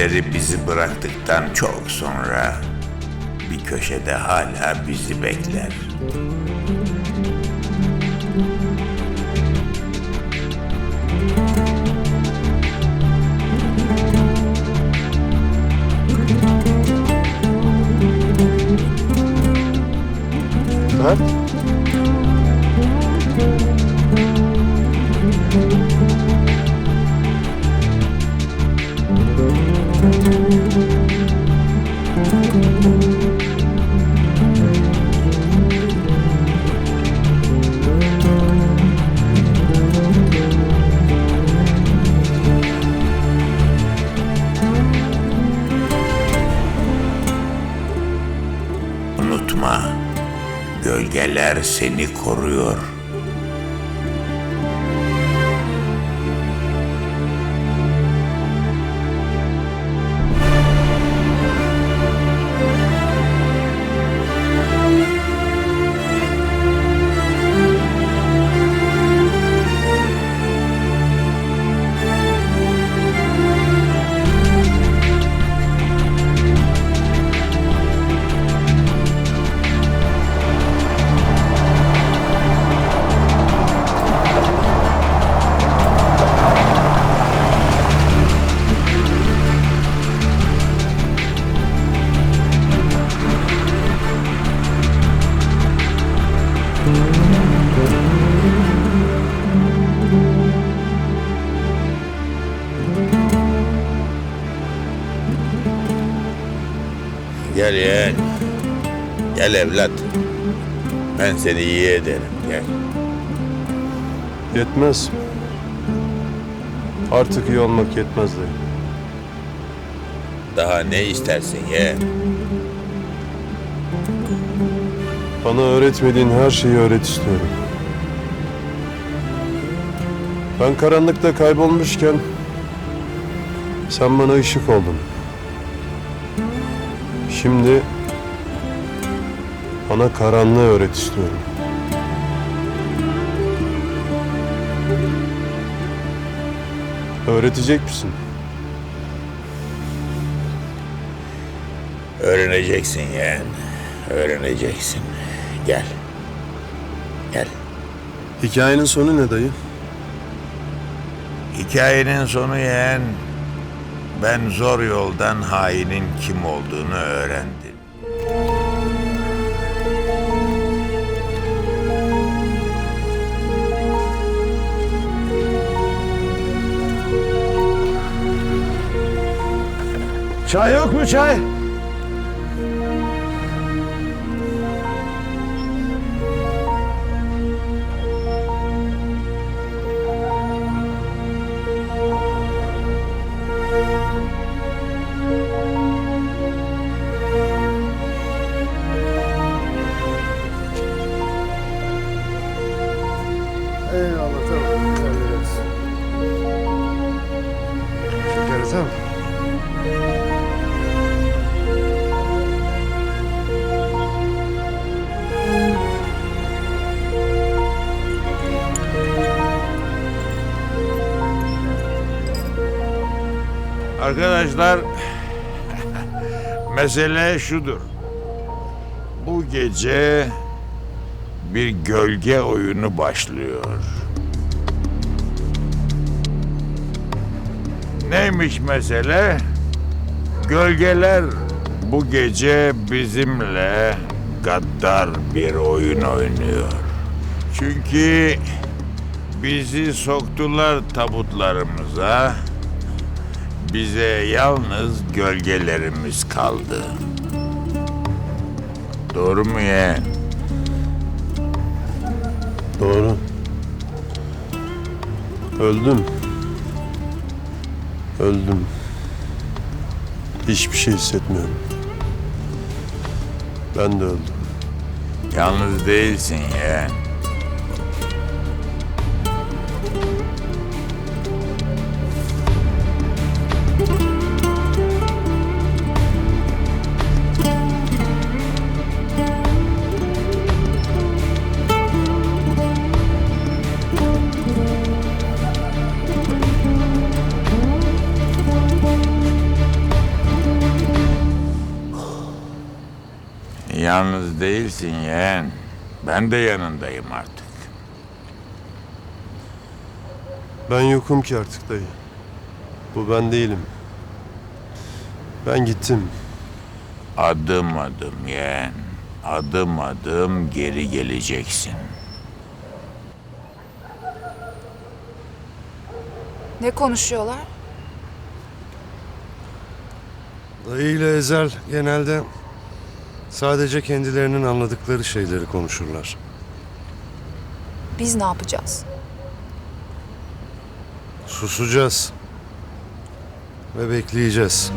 sahipleri bizi bıraktıktan çok sonra bir köşede hala bizi bekler. Mert? Unutma, gölgeler seni koruyor. Gel yeğen. Gel evlat. Ben seni iyi ederim. Gel. Yetmez. Artık iyi olmak yetmez dayı. Daha ne istersin yeğen? Bana öğretmediğin her şeyi öğret istiyorum. Ben karanlıkta kaybolmuşken sen bana ışık oldun. Şimdi bana karanlığı öğret istiyorum. Öğretecek misin? Öğreneceksin yeğen. Öğreneceksin. Gel. Gel. Hikayenin sonu ne dayı? Hikayenin sonu yeğen. Ben zor yoldan hainin kim olduğunu öğrendim. Çay yok mu çay? Ha. Arkadaşlar, mesele şudur. Bu gece bir gölge oyunu başlıyor. Neymiş mesele? Gölgeler bu gece bizimle gaddar bir oyun oynuyor. Çünkü bizi soktular tabutlarımıza. Bize yalnız gölgelerimiz kaldı. Doğru mu yeğen? Doğru. Öldüm. Öldüm. Hiçbir şey hissetmiyorum. Ben de öldüm. Yalnız değilsin yeğen. Yalnız değilsin yeğen. Ben de yanındayım artık. Ben yokum ki artık dayı. Bu ben değilim. Ben gittim. Adım adım yeğen. Adım adım geri geleceksin. Ne konuşuyorlar? Dayı ile Ezel genelde sadece kendilerinin anladıkları şeyleri konuşurlar. Biz ne yapacağız? Susacağız. Ve bekleyeceğiz.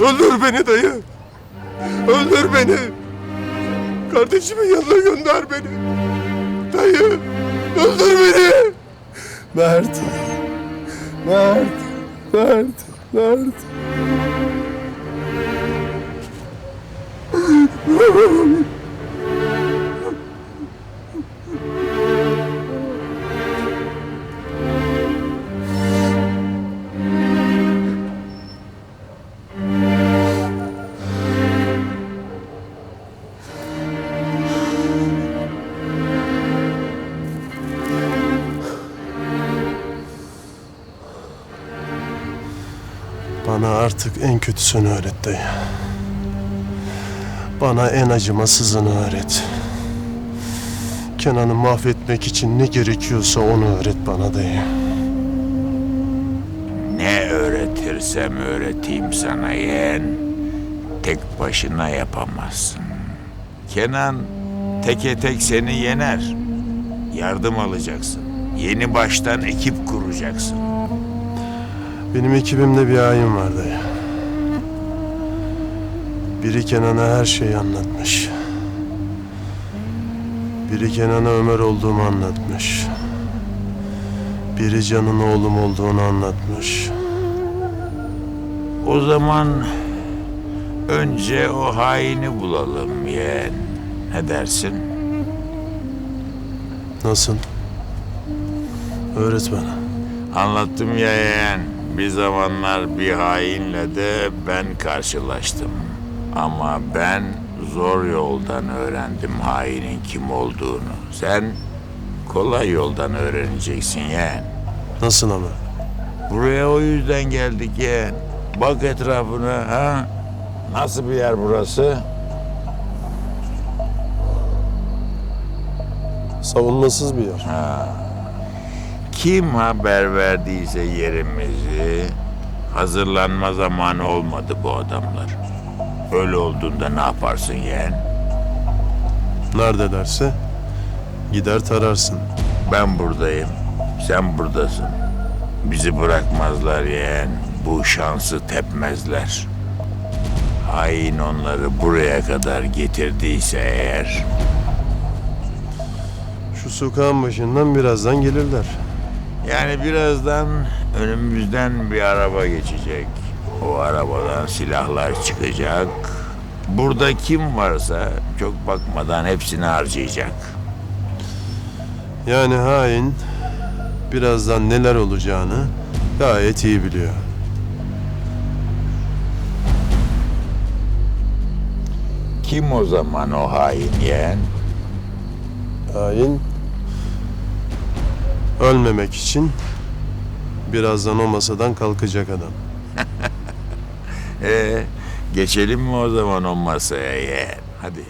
Öldür beni dayı. Öldür beni. Kardeşimin yanına gönder beni. Dayı. Öldür beni. Mert. Mert. Mert. Mert. Bana artık en kötüsünü öğret dayı. Bana en acımasızını öğret. Kenan'ı mahvetmek için ne gerekiyorsa onu öğret bana dayı. Ne öğretirsem öğreteyim sana yeğen. Tek başına yapamazsın. Kenan teke tek seni yener. Yardım alacaksın. Yeni baştan ekip kuracaksın. Benim ekibimde bir hain var dayı. Biri Kenan'a her şeyi anlatmış. Biri Kenan'a Ömer olduğumu anlatmış. Biri Can'ın oğlum olduğunu anlatmış. O zaman önce o haini bulalım yeğen. Ne dersin? Nasıl? Öğret bana. Anlattım ya yeğen. Bir zamanlar bir hainle de ben karşılaştım. Ama ben zor yoldan öğrendim hainin kim olduğunu. Sen kolay yoldan öğreneceksin yeğen. Nasıl ama? Buraya o yüzden geldik yeğen. Bak etrafına ha. Nasıl bir yer burası? Savunmasız bir yer. Kim haber verdiyse yerimizi hazırlanma zamanı olmadı bu adamlar. Öyle olduğunda ne yaparsın yeğen? Nerede derse gider tararsın. Ben buradayım. Sen buradasın. Bizi bırakmazlar yeğen. Bu şansı tepmezler. Hain onları buraya kadar getirdiyse eğer... Şu sokağın başından birazdan gelirler. Yani birazdan önümüzden bir araba geçecek. O arabadan silahlar çıkacak. Burada kim varsa çok bakmadan hepsini harcayacak. Yani hain birazdan neler olacağını gayet iyi biliyor. Kim o zaman o hain yeğen? Hain ölmemek için birazdan o masadan kalkacak adam. Ee, geçelim mi o zaman o masaya yeğen? Hadi.